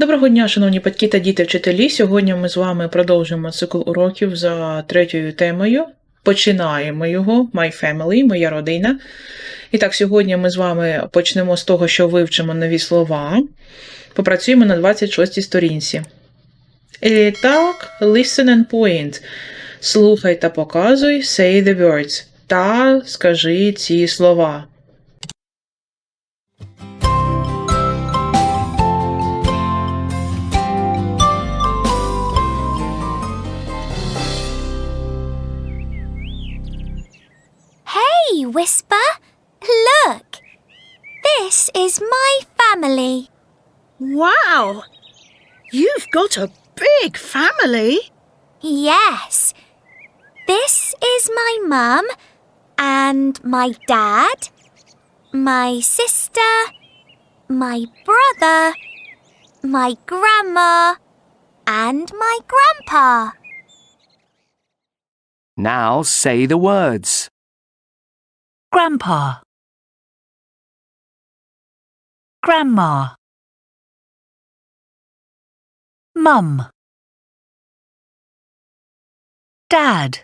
Доброго дня, шановні батьки та діти вчителі. Сьогодні ми з вами продовжуємо цикл уроків за третьою темою. Починаємо його My Family, моя родина. І так, сьогодні ми з вами почнемо з того, що вивчимо нові слова. Попрацюємо на 26 сторінці. І так, listen and point. Слухай та показуй, say the words. Та скажи ці слова. Hey, Whisper! Look! This is my family. Wow! You've got a big family. Yes. This is my mum and my dad, my sister, my brother, my grandma, and my grandpa. Now say the words. Grandpa. Grandma. Mum. Dad.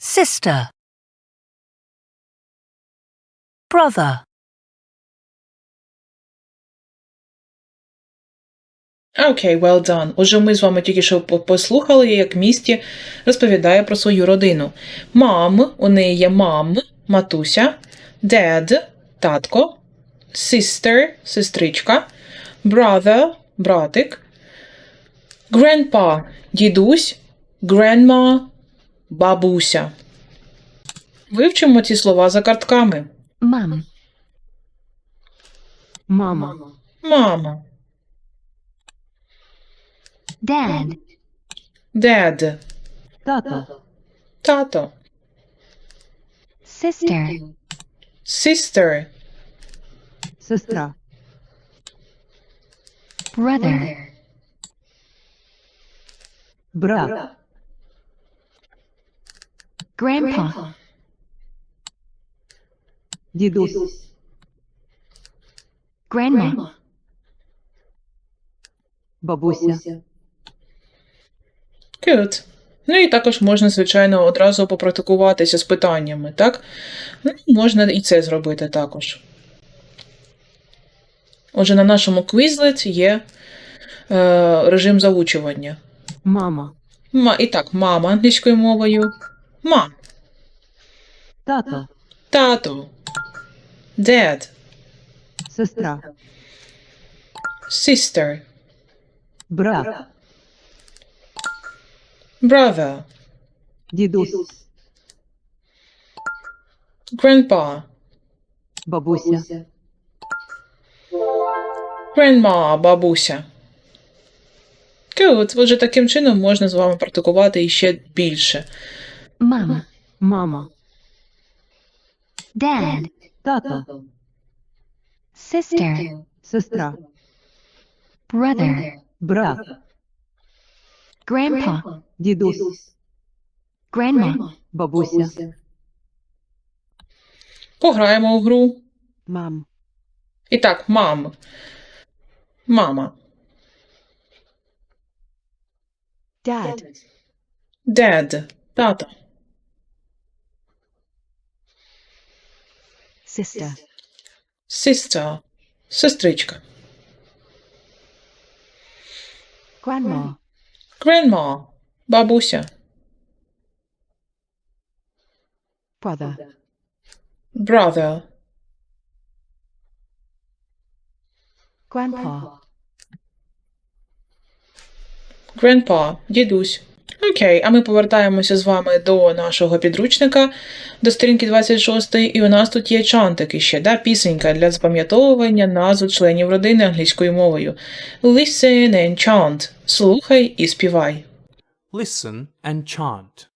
Sister. Brother. Окей, well done. Отже, ми з вами тільки що послухали, як місті розповідає про свою родину. Мам, у неї є мам, матуся, dad, татко, sister, сестричка, brother, братик, grandpa, дідусь, grandma, бабуся. Вивчимо ці слова за картками. Mum. Mama. Мама, Dad. dad, Tata. тато, Sister. sister, Sister. Brother. Bra. Grandpa. Дідусь. Grandma. Бабуся. Good. Ну і також можна, звичайно, одразу попрактикуватися з питаннями, так? Ну, можна і це зробити також. Отже, на нашому Quizlet є е, режим заучування. Мама. Ма, і так, мама англійською мовою. Ма. Тато. Тато. Dad. Сестра. Sister. Брат. Brother. Дідусь. Grandpa. Бабуся. Grandma, бабуся. Good. Отже, таким чином можна з вами практикувати іще більше. Мама. Мама. Dad. Тато. Sister. Сестра. Brother. Брат. Grandpa. Дідусь. Grandma. Бабуся. Пограємо у гру. Мам. І так, мам. Мама. Dad. Dad. Тато. Sister. Sister. Сестричка. Grandma. Grandma. Бабуся. Brother. Brother. Grandpa. Grandpa. Дідусь. Окей, а ми повертаємося з вами до нашого підручника, до сторінки 26, і у нас тут є чантик іще, да, пісенька для запам'ятовування назв членів родини англійською мовою. Listen and chant. Слухай і співай. Listen and chant.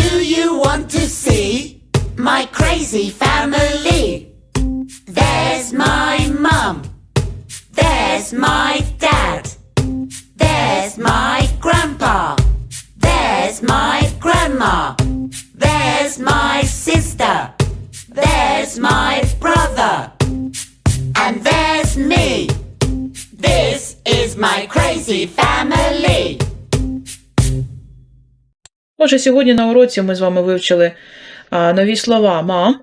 Do you want to see my crazy family? There's my mum. There's my grandma. There's my sister. There's my brother. And there's me. This is my crazy family. Отже, сьогодні на уроці ми з вами вивчили а, нові слова мам,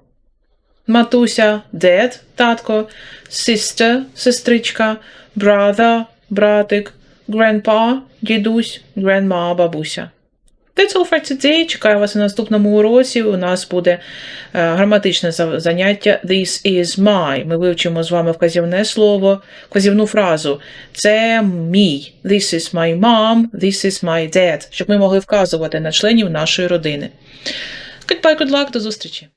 матуся, dad, татко, sister, сестричка, brother, братик, grandpa, дідусь, grandma, бабуся. That's all for today. Чекаю вас на наступному уроці. У нас буде е, граматичне заняття This is my. Ми вивчимо з вами вказівне слово, вказівну фразу. Це мій. This is my mom, this is my dad. Щоб ми могли вказувати на членів нашої родини. Goodbye, good luck, до зустрічі.